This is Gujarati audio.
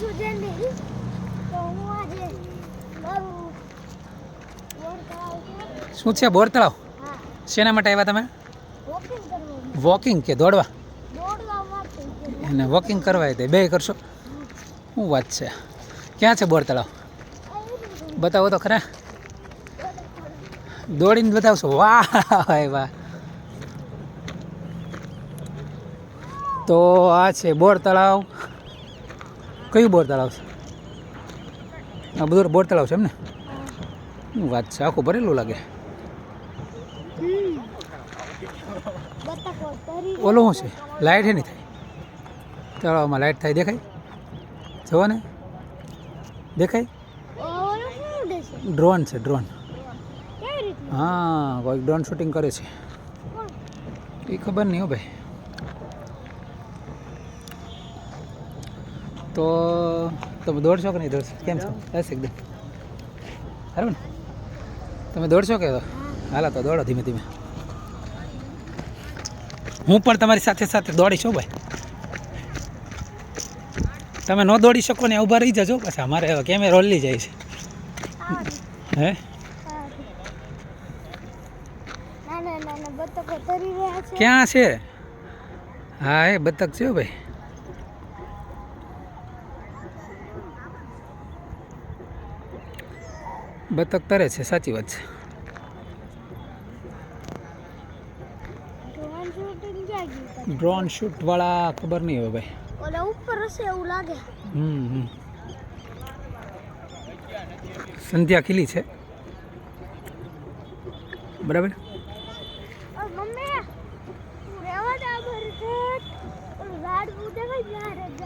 છું તો હું આજે મારું વર્કઆઉટ શું છે બોર તળાવ? શેના માટે આવ્યા તમે? વોકિંગ કે દોડવા? છે. અને વોકિંગ કરવા તે બે કરશો? શું વાત છે. ક્યાં છે બોર તળાવ? બતાવો તો ખરા. દોડીને બતાવશો. વાહ વાહ. તો આ છે બોર તળાવ. કયું બોર તળાવ છે? આ બધું બોર તળાવ છે એમ ને? શું વાત છે આખું ભરેલું લાગે. ઓલું શું છે? લાઇટ નહીં થાય? તળાવમાં લાઇટ થાય દેખાય? જુઓ ને દેખાય ડ્રોન છે ડ્રોન. હા કોઈ ડ્રોન શૂટિંગ કરે છે. એ ખબર નહીં હો ભાઈ. તો તમે દોડશો કે નહીં દોડશો? કેમ છો? બસ એકદમ. બરાબર ને? તમે દોડશો કે? હાલા તો દોડો ધીમે ધીમે. હું પણ તમારી સાથે સાથે દોડીશ ભાઈ. તમે ન દોડી શકો ને ઊભા રહી જજો પછી. અમારે હવે કેમેરો રોલી જાય છે. હે? ક્યાં છે? હા એ બતક છે ભાઈ. બતક તરે છે સાચી વાત છે. ડ્રોન શૂટ વાળા ખબર નહીં હવે ભાઈ. ઓલા ઉપર હશે એવું લાગે. હમ હમ. સંધ્યા ખીલી છે. બરાબર? મમ્મી.